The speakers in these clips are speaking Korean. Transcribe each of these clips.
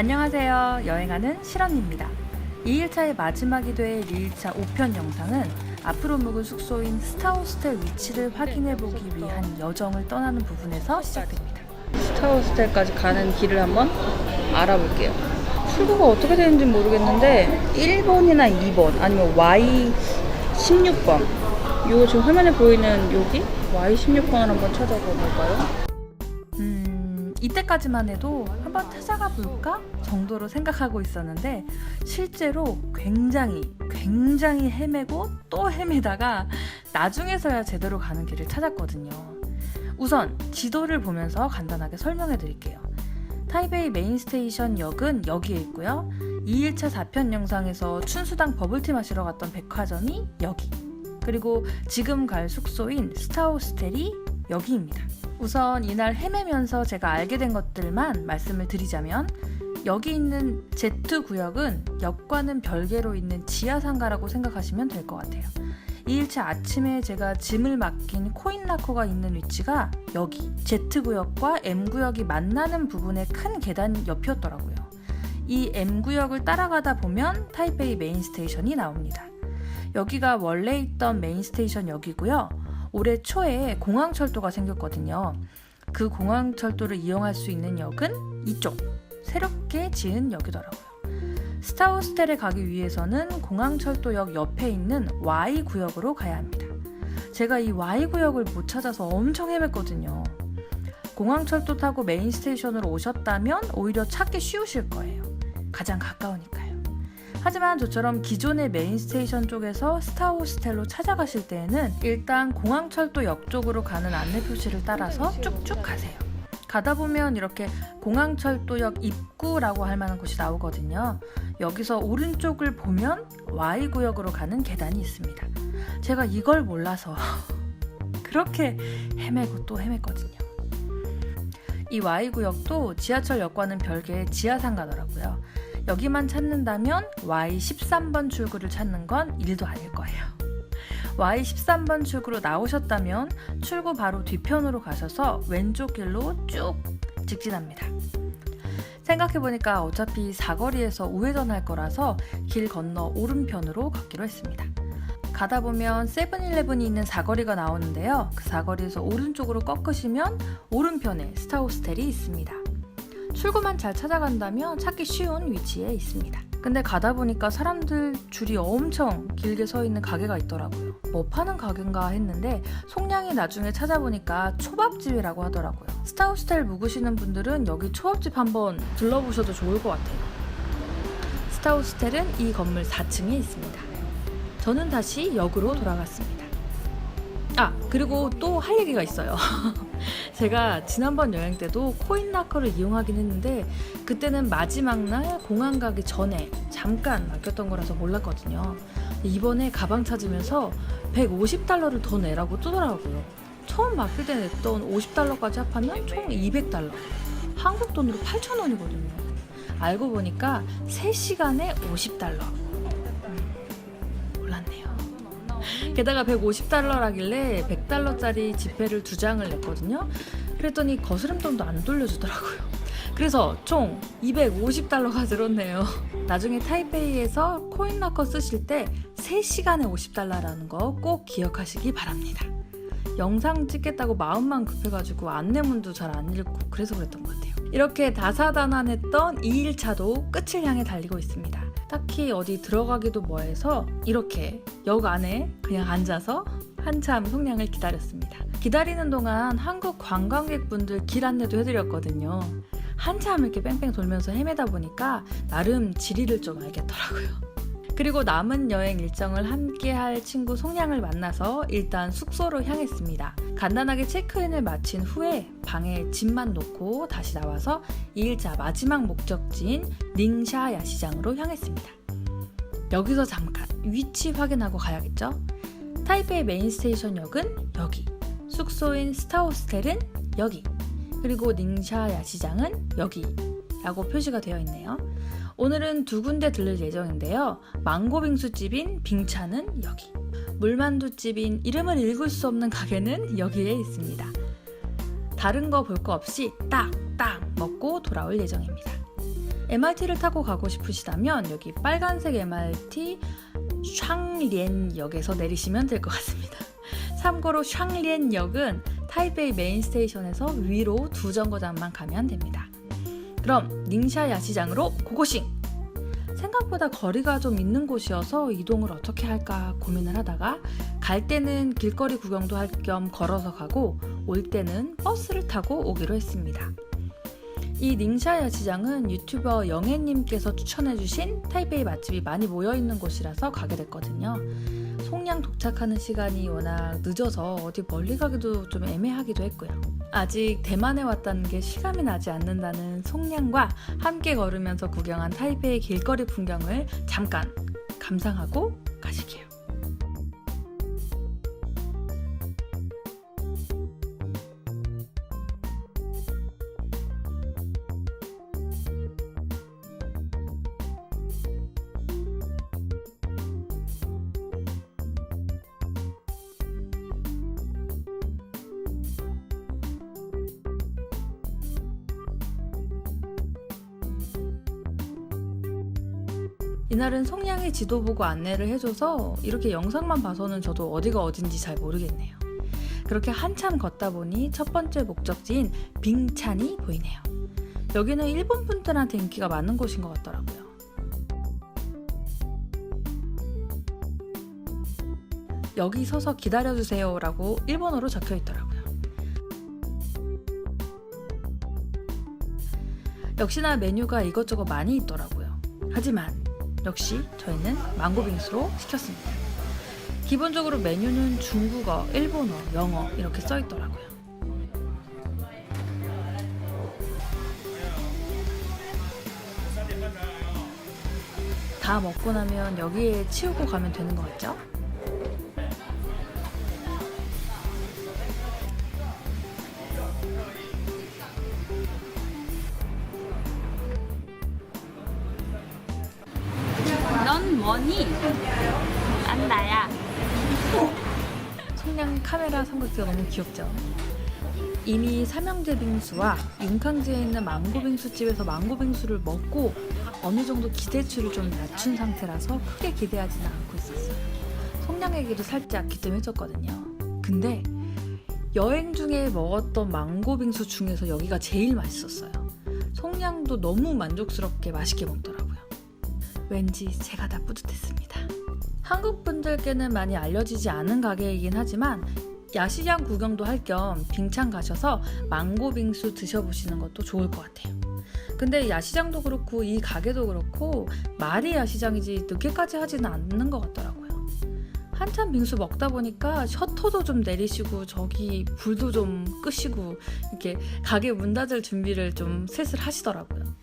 안녕하세요. 여행하는 실언입니다. 2일차의 마지막이 될 2일차 5편 영상은 앞으로 묵을 숙소인 스타호스텔 위치를 확인해보기 위한 여정을 떠나는 부분에서 시작됩니다. 스타호스텔까지 가는 길을 한번 알아볼게요. 출구가 어떻게 되는지 모르겠는데 1번이나 2번 아니면 Y16번 요 지금 화면에 보이는 여기 Y16번을 한번 찾아가 볼까요? 음, 이때까지만 해도 한번 찾아가 볼까 정도로 생각하고 있었는데 실제로 굉장히 굉장히 헤매고 또 헤매다가 나중에서야 제대로 가는 길을 찾았거든요. 우선 지도를 보면서 간단하게 설명해 드릴게요. 타이베이 메인스테이션 역은 여기에 있고요. 2일차 4편 영상에서 춘수당 버블티 마시러 갔던 백화점이 여기. 그리고 지금 갈 숙소인 스타호스텔이 여기입니다. 우선 이날 헤매면서 제가 알게 된 것들만 말씀을 드리자면 여기 있는 Z 구역은 역과는 별개로 있는 지하 상가라고 생각하시면 될 것 같아요. 2일차 아침에 제가 짐을 맡긴 코인 라커가 있는 위치가 여기 Z 구역과 M 구역이 만나는 부분의 큰 계단 옆이었더라고요. 이 M 구역을 따라가다 보면 타이베이 메인 스테이션이 나옵니다. 여기가 원래 있던 메인 스테이션 역이고요. 올해 초에 공항철도가 생겼거든요. 그 공항철도를 이용할 수 있는 역은 이쪽 새롭게 지은 역이더라고요. 스타호스텔에 가기 위해서는 공항철도역 옆에 있는 Y 구역으로 가야 합니다. 제가 이 Y 구역을 못 찾아서 엄청 헤맸거든요. 공항철도 타고 메인 스테이션으로 오셨다면 오히려 찾기 쉬우실 거예요. 가장 가까우니까요. 하지만 저처럼 기존의 메인 스테이션 쪽에서 스타호스텔로 찾아가실 때에는 일단 공항철도역 쪽으로 가는 안내 표시를 따라서 쭉쭉 가세요. 가다 보면 이렇게 공항철도역 입구라고 할 만한 곳이 나오거든요. 여기서 오른쪽을 보면 Y구역으로 가는 계단이 있습니다. 제가 이걸 몰라서 그렇게 헤매고 또 헤맸거든요. 이 Y구역도 지하철역과는 별개의 지하상가더라고요. 여기만 찾는다면 Y13번 출구를 찾는 건 일도 아닐 거예요. Y13번 출구로 나오셨다면 출구 바로 뒤편으로 가셔서 왼쪽 길로 쭉 직진합니다. 생각해보니까 어차피 사거리에서 우회전할 거라서 길 건너 오른편으로 걷기로 했습니다. 가다 보면 세븐일레븐이 있는 사거리가 나오는데요. 그 사거리에서 오른쪽으로 꺾으시면 오른편에 스타호스텔이 있습니다. 출구만 잘 찾아간다면 찾기 쉬운 위치에 있습니다. 근데 가다 보니까 사람들 줄이 엄청 길게 서 있는 가게가 있더라고요. 뭐 파는 가게인가 했는데 속량이 나중에 찾아보니까 초밥집이라고 하더라고요. 스타호스텔 묵으시는 분들은 여기 초밥집 한번 들러보셔도 좋을 것 같아요. 스타호스텔은 이 건물 4층에 있습니다. 저는 다시 역으로 돌아갔습니다. 아, 그리고 또 할 얘기가 있어요. 제가 지난번 여행 때도 코인 라커를 이용하긴 했는데 그때는 마지막 날 공항 가기 전에 잠깐 맡겼던 거라서 몰랐거든요. 이번에 가방 찾으면서 150달러를 더 내라고 뜨더라고요. 처음 맡길 때 냈던 50달러까지 합하면 총 200달러. 한국 돈으로 8,000원이거든요. 알고 보니까 3시간에 50달러. 게다가 150달러라길래 100달러짜리 지폐를 두 장을 냈거든요. 그랬더니 거스름 돈도 안 돌려주더라고요. 그래서 총 250달러가 들었네요. 나중에 타이페이에서 코인라커 쓰실 때 3시간에 50달러라는 거 꼭 기억하시기 바랍니다. 영상 찍겠다고 마음만 급해가지고 안내문도 잘 안 읽고 그래서 그랬던 것 같아요. 이렇게 다사다난했던 2일차도 끝을 향해 달리고 있습니다. 딱히 어디 들어가기도 뭐해서 이렇게 역 안에 그냥 앉아서 한참 속량을 기다렸습니다. 기다리는 동안 한국 관광객분들 길 안내도 해드렸거든요. 한참 이렇게 뺑뺑 돌면서 헤매다 보니까 나름 지리를 좀 알겠더라고요. 그리고 남은 여행 일정을 함께 할 친구 송량을 만나서 일단 숙소로 향했습니다. 간단하게 체크인을 마친 후에 방에 짐만 놓고 다시 나와서 2일차 마지막 목적지인 닝샤 야시장으로 향했습니다. 여기서 잠깐 위치 확인하고 가야겠죠? 타이페이 메인 스테이션 역은 여기, 숙소인 스타호스텔은 여기, 그리고 닝샤 야시장은 여기라고 표시가 되어 있네요. 오늘은 두 군데 들를 예정인데요. 망고빙수집인 빙차는 여기, 물만두집인 이름을 읽을 수 없는 가게는 여기에 있습니다. 다른 거 볼 거 없이 딱딱 먹고 돌아올 예정입니다. MRT를 타고 가고 싶으시다면 여기 빨간색 MRT 샹리엔역에서 내리시면 될 것 같습니다. 참고로 샹리엔역은 타이베이 메인 스테이션에서 위로 두 정거장만 가면 됩니다. 그럼 닝샤 야시장으로 고고싱! 생각보다 거리가 좀 있는 곳이어서 이동을 어떻게 할까 고민을 하다가 갈 때는 길거리 구경도 할 겸 걸어서 가고 올 때는 버스를 타고 오기로 했습니다. 이 닝샤 야시장은 유튜버 영애님께서 추천해주신 타이베이 맛집이 많이 모여있는 곳이라서 가게 됐거든요. 송량 도착하는 시간이 워낙 늦어서 어디 멀리 가기도 좀 애매하기도 했고요. 아직 대만에 왔다는 게 실감이 나지 않는다는 송량과 함께 걸으면서 구경한 타이베이 길거리 풍경을 잠깐 감상하고 가시게요. 이날은 송량이 지도 보고 안내를 해줘서 이렇게 영상만 봐서는 저도 어디가 어딘지 잘 모르겠네요. 그렇게 한참 걷다 보니 첫 번째 목적지인 빙찬이 보이네요. 여기는 일본 분들한테 인기가 많은 곳인 것 같더라고요. 여기 서서 기다려주세요 라고 일본어로 적혀 있더라고요. 역시나 메뉴가 이것저것 많이 있더라고요. 하지만 역시 저희는 망고빙수로 시켰습니다. 기본적으로 메뉴는 중국어, 일본어, 영어 이렇게 써 있더라고요. 다 먹고 나면 여기에 치우고 가면 되는 거 같죠? 넌 뭐니? 난 나야. 청량 카메라 삼각대가 너무 귀엽죠? 이미 삼형제 빙수와 윤캉지에 있는 망고빙수 집에서 망고빙수를 먹고 어느 정도 기대치를 좀 낮춘 상태라서 크게 기대하지는 않고 있었어요. 송량에게도 살짝 기뜸해졌거든요. 근데 여행 중에 먹었던 망고빙수 중에서 여기가 제일 맛있었어요. 송량도 너무 만족스럽게 맛있게 먹더라고요. 왠지 제가 다 뿌듯했습니다. 한국 분들께는 많이 알려지지 않은 가게이긴 하지만 야시장 구경도 할 겸 빙창 가셔서 망고 빙수 드셔보시는 것도 좋을 것 같아요. 근데 야시장도 그렇고 이 가게도 그렇고 말이 야시장이지 늦게까지 하지는 않는 것 같더라고요. 한참 빙수 먹다 보니까 셔터도 좀 내리시고 저기 불도 좀 끄시고 이렇게 가게 문 닫을 준비를 좀 슬슬 하시더라고요.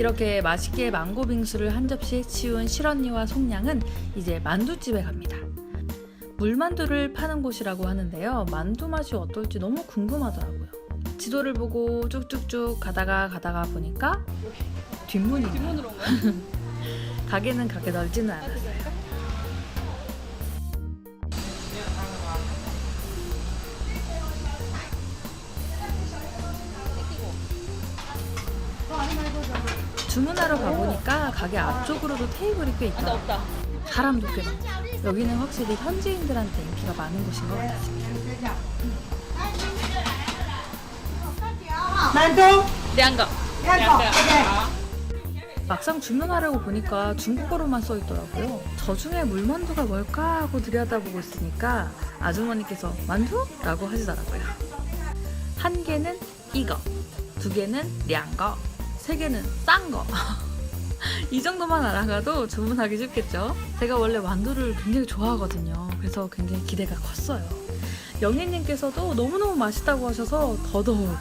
이렇게 맛있게 망고 빙수를 한 접시에 치운 실언니와 송량은 이제 만두집에 갑니다. 물만두를 파는 곳이라고 하는데요. 만두 맛이 어떨지 너무 궁금하더라고요. 지도를 보고 쭉쭉쭉 가다가 가다가 보니까 뒷문이네요. 뒷문으로? 가게는 그렇게 넓지는 않았어요. 주문하러 가보니까 가게 앞쪽으로도 테이블이 꽤 있다. 사람도 꽤 많고. 여기는 확실히 현지인들한테 인기가 많은 곳인 것 같아. 만두? 양거. 양거. 네. 막상 주문하려고 보니까 중국어로만 써 있더라고요. 저 중에 물만두가 뭘까 하고 들여다보고 있으니까 아주머니께서 만두? 라고 하시더라고요. 한 개는 이거, 두 개는 량거, 세 개는 싼 거. 이 정도만 알아가도 주문하기 쉽겠죠? 제가 원래 만두를 굉장히 좋아하거든요. 그래서 굉장히 기대가 컸어요. 영희님께서도 너무너무 맛있다고 하셔서 더더욱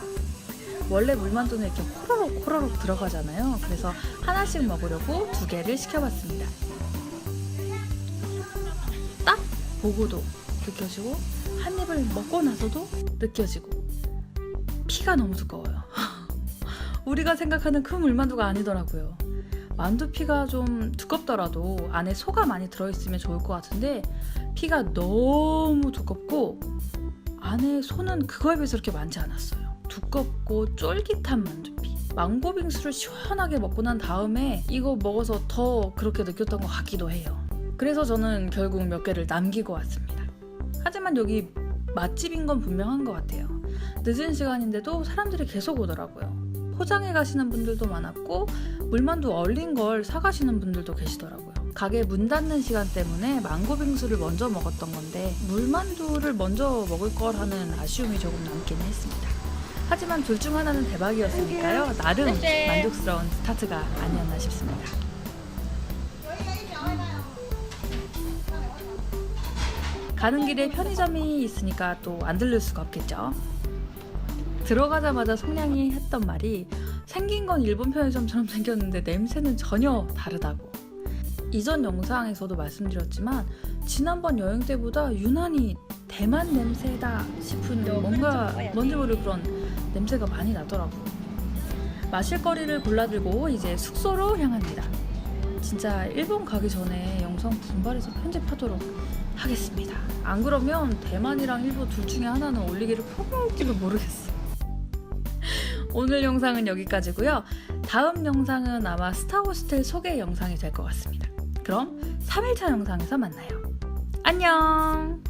원래 물만두는 이렇게 호로록 호로록 들어가잖아요. 그래서 하나씩 먹으려고 두 개를 시켜봤습니다. 딱 보고도 느껴지고 한 입을 먹고 나서도 느껴지고 피가 너무 두꺼워요. 우리가 생각하는 큰 물만두가 아니더라고요. 만두피가 좀 두껍더라도 안에 소가 많이 들어있으면 좋을 것 같은데 피가 너무 두껍고 안에 소는 그거에 비해서 그렇게 많지 않았어요. 두껍고 쫄깃한 만두피. 망고 빙수를 시원하게 먹고 난 다음에 이거 먹어서 더 그렇게 느꼈던 것 같기도 해요. 그래서 저는 결국 몇 개를 남기고 왔습니다. 하지만 여기 맛집인 건 분명한 것 같아요. 늦은 시간인데도 사람들이 계속 오더라고요. 포장해 가시는 분들도 많았고 물만두 얼린 걸 사가시는 분들도 계시더라고요. 가게 문 닫는 시간 때문에 망고 빙수를 먼저 먹었던 건데 물만두를 먼저 먹을 걸 하는 아쉬움이 조금 남긴 했습니다. 하지만 둘 중 하나는 대박이었으니까요. 나름 만족스러운 스타트가 아니었나 싶습니다. 가는 길에 편의점이 있으니까 또 안 들릴 수가 없겠죠. 들어가자마자 송량이 했던 말이 생긴 건 일본 편의점처럼 생겼는데 냄새는 전혀 다르다고. 이전 영상에서도 말씀드렸지만 지난번 여행 때보다 유난히 대만 냄새다 싶은 뭔가 뭔지 모를 그런 냄새가 많이 나더라고요. 마실 거리를 골라들고 이제 숙소로 향합니다. 진짜 일본 가기 전에 영상 분발해서 편집하도록 하겠습니다. 안 그러면 대만이랑 일본 둘 중에 하나는 올리기를 포기할지도 모르겠어. 오늘 영상은 여기까지고요. 다음 영상은 아마 스타호스텔 소개 영상이 될 것 같습니다. 그럼 3일차 영상에서 만나요. 안녕!